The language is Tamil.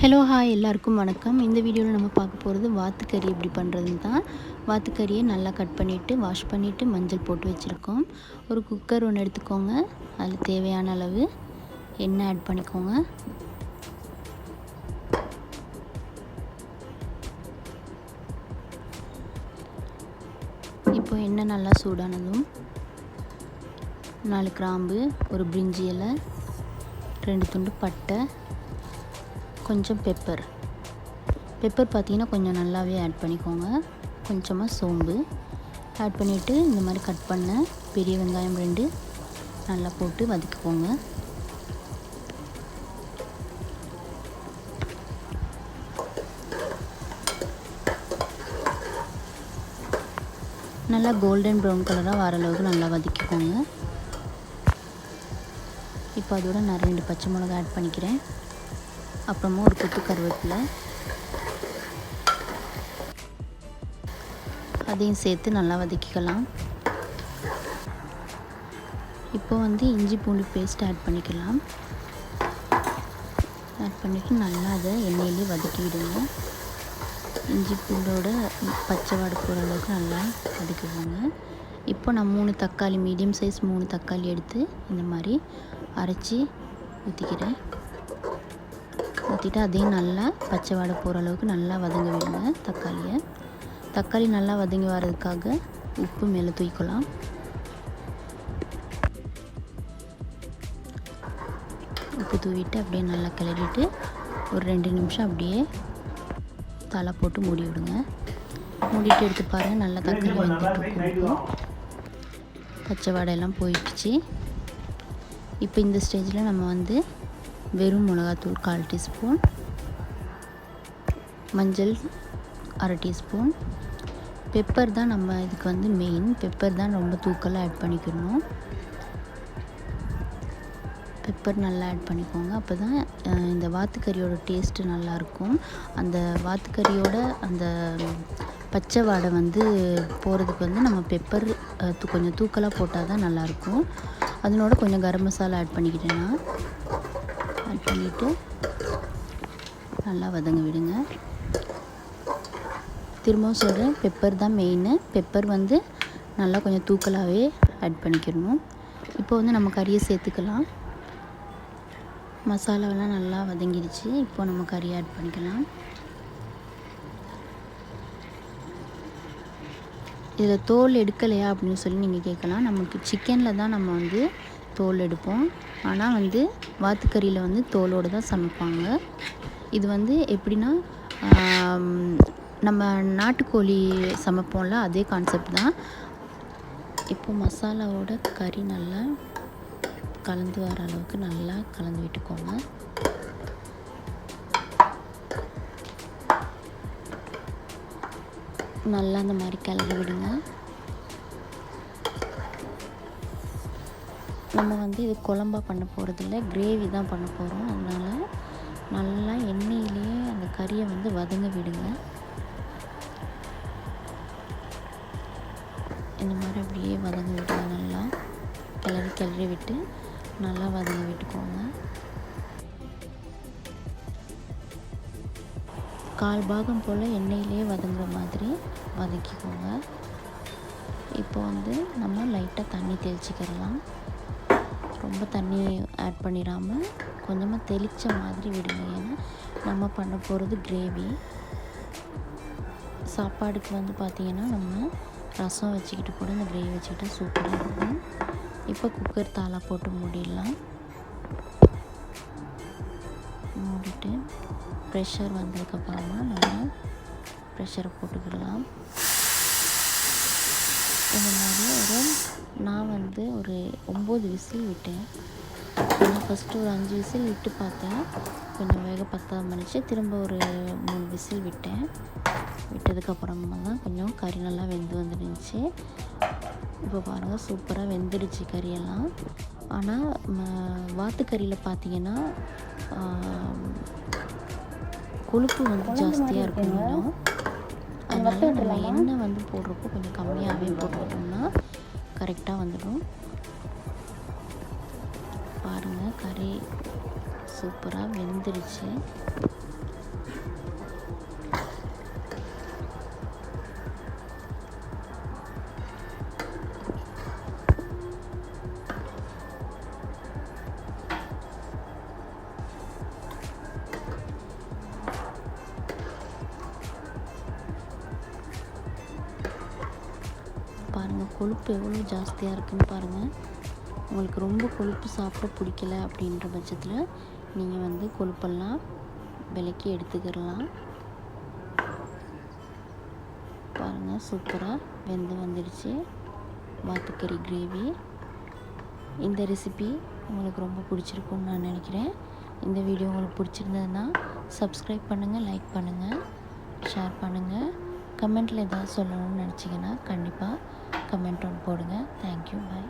ஹலோ ஹாய் எல்லாருக்கும் வணக்கம். இந்த வீடியோவில் நம்ம பார்க்க போகிறது வாத்துக்கறி எப்படி பண்ணுறதுன்னு தான். வாத்துக்கறியை நல்லா கட் பண்ணிவிட்டு வாஷ் பண்ணிவிட்டு மஞ்சள் போட்டு வச்சுருக்கோம். ஒரு குக்கர் ஒன்று எடுத்துக்கோங்க. அதில் தேவையான அளவு எண்ணெய் ஆட் பண்ணிக்கோங்க. இப்போ எண்ணெய் நல்லா சூடானதும் நாலு கிராம்பு ஒரு பிரிஞ்சி இலை ரெண்டு துண்டு பட்டை கொஞ்சம் பெப்பர் பெப்பர் பார்த்தீங்கன்னா கொஞ்சம் நல்லாவே ஆட் பண்ணிக்கோங்க. கொஞ்சமாக சோம்பு. ஆட் பண்ணிவிட்டு இந்த மாதிரி கட் பண்ண பெரிய வெங்காயம் ரெண்டு நல்லா போட்டு வதக்கிக்கோங்க. நல்லா கோல்டன் ப்ரௌன் கலராக வர அளவுக்கு நல்லா வதக்கிக்கோங்க. இப்போ அதோட நான் ரெண்டு பச்சை மிளகா ஆட் பண்ணிக்கிறேன். அப்புறமா ஒரு கொத்து கருவேப்பிலை. அதையும் சேர்த்து நல்லா வதக்கிக்கலாம். இப்போ வந்து இஞ்சி பூண்டு பேஸ்ட் ஆட் பண்ணிக்கலாம். ஆட் பண்ணிவிட்டு நல்லா அதை எண்ணெயிலே வதக்கி விடுங்க. இஞ்சி பூண்டோட பச்சை வாடை போகிற அளவுக்கு நல்லா வதக்கிடுவாங்க இப்போ நான் மூணு தக்காளி மீடியம் சைஸ் மூணு தக்காளி எடுத்து இந்த மாதிரி அரைச்சி ஊற்றிக்கிறேன் ஊற்றிட்டு அதையும் நல்லா பச்சை வாடை போகிற அளவுக்கு நல்லா வதங்க விடுங்க தக்காளியை. தக்காளி நல்லா வதங்கி வர்றதுக்காக உப்பு மேலே தூக்கலாம் உப்பு தூவிட்டு அப்படியே நல்லா கிளறிட்டு ஒரு ரெண்டு நிமிஷம் அப்படியே தலை போட்டு மூடி விடுங்க. மூடிட்டு எடுத்து பாருங்கள் நல்லா தக்காளி வந்துட்டு பச்சை வாடையெல்லாம் போயிடுச்சு. இப்போ இந்த ஸ்டேஜில் நம்ம வந்து வெறும் மிளகாத்தூள் கால் டீஸ்பூன் மஞ்சள் அரை டீஸ்பூன். பெப்பர் தான் நம்ம இதுக்கு வந்து மெயின் பெப்பர் தான் ரொம்ப தூக்கலாக ஆட் பண்ணிக்கணும். பெப்பர் நல்லா ஆட் பண்ணிக்கோங்க. அப்போ தான் இந்த வாத்துக்கறியோட டேஸ்ட்டு நல்லாயிருக்கும் அந்த வாத்துக்கறியோட அந்த பச்சை வாடை வந்து போகிறதுக்கு வந்து நம்ம பெப்பர் கொஞ்சம் தூக்கலாக போட்டால் தான் நல்லாயிருக்கும் அதனோட கொஞ்சம் கரம் மசாலா ஆட் பண்ணிக்கிட்டேன்னா ஆட் பண்ணிவிட்டு நல்லா வதங்க விடுங்க. திரும்பவும் சொல்கிறேன் பெப்பர் தான் மெயின் பெப்பர் வந்து நல்லா கொஞ்சம் தூக்கலாகவே ஆட் பண்ணிக்கிடணும் இப்போ வந்து நம்ம கறியை சேர்த்துக்கலாம். மசாலாவெல்லாம் நல்லா வதங்கிடுச்சு. இப்போ நம்ம கறி ஆட் பண்ணிக்கலாம். இதில் தோல் எடுக்கலையா அப்படின்னு சொல்லி நீங்கள் கேட்கலாம். நமக்கு சிக்கனில் தான் நம்ம வந்து தோல் எடுப்போம். ஆனால் வந்து வாத்துக்கறியில் வந்து தோலோடு தான் சமைப்பாங்க. இது வந்து எப்படின்னா நம்ம நாட்டுக்கோழி சமைப்போம்ல அதே கான்செப்ட் தான். இப்போ மசாலாவோட கறி நல்லா கலந்து வர அளவுக்கு நல்லா கலந்து விட்டுக்கோங்க. நல்லா அந்த மாதிரி கிளறி விடுங்க. நம்ம வந்து இது குழம்பா பண்ண போகிறதில்ல கிரேவி தான் பண்ண போகிறோம் அதனால் நல்லா எண்ணெயிலேயே அந்த கறியை வந்து வதங்க விடுங்க. இந்த மாதிரி அப்படியே வதங்க விடுங்க நல்லா. கிளறி கிளறி விட்டு நல்லா வதங்க விட்டுக்கோங்க. கால் பாகம் போல் எண்ணெயிலே வதங்குற மாதிரி வதக்கிக்கோங்க. இப்போ வந்து நம்ம லைட்டாக தண்ணி தெளிச்சிக்கிறலாம் ரொம்ப தண்ணி ஆட் பண்ணிடாமல் கொஞ்சமாக தெளித்த மாதிரி விடுங்க. ஏன்னா நம்ம பண்ண போகிறது கிரேவி சாப்பாடுக்கு வந்து பார்த்திங்கன்னா நம்ம ரசம் வச்சுக்கிட்டு கூட இந்த கிரேவி வச்சுக்கிட்டா சூப்பராக இருக்கும். இப்போ குக்கர் தாளா போட்டு மூடிடலாம். மூடிட்டு ப்ரெஷர் வந்ததுக்கப்புறமா நம்ம ப்ரெஷரை போட்டுக்கிடலாம் இந்த மாதிரி ஒரு நான் வந்து ஒரு ஒம்பது விசில் விட்டேன். நான் ஃபஸ்ட்டு ஒரு அஞ்சு விசில் விட்டு பார்த்தேன். கொஞ்சம் வேக பத்தாம பண்ணிச்சு திரும்ப ஒரு மூணு விசில் விட்டேன். விட்டதுக்கப்புறமா தான் கொஞ்சம் கறி நல்லா வெந்து வந்துருந்துச்சு. இப்போ பாருங்கள் சூப்பராக வெந்துடுச்சு கறியெல்லாம். ஆனால் வாத்துக்கறியில் பார்த்தீங்கன்னா கொழுப்பு வந்து ஜாஸ்தியாக இருக்கும் இன்னும் அதனால் எண்ணெய் வந்து போடுறப்போ கொஞ்சம் கம்மியாகவே போட்டுக்கிட்டோம்னா கரெக்டாக வந்துடும். பாருங்கள் கறி சூப்பராக வெந்துருச்சு. பாருங்கள் கொழுப்பு எவ்வளோ ஜாஸ்தியாக இருக்குதுன்னு பாருங்கள் உங்களுக்கு ரொம்ப கொழுப்பு சாப்பிட பிடிக்கல அப்படின்ற பட்சத்தில் நீங்கள் வந்து கொழுப்பெல்லாம் விலக்கி எடுத்துக்கிடலாம். பாருங்கள் சூப்பராக வெந்து வந்துடுச்சு வாத்துக்கறி கிரேவி. இந்த ரெசிபி உங்களுக்கு ரொம்ப பிடிச்சிருக்கும்னு நான் நினைக்கிறேன். இந்த வீடியோ உங்களுக்கு பிடிச்சிருந்ததுன்னா சப்ஸ்கிரைப் பண்ணுங்கள் லைக் பண்ணுங்கள் ஷேர் பண்ணுங்கள் கமெண்ட்டில் ஏதாவது சொல்லணும்னு நினச்சிங்கன்னா கண்டிப்பாக கமெண்ட் ஒன்று போடுங்க தேங்க்யூ பாய்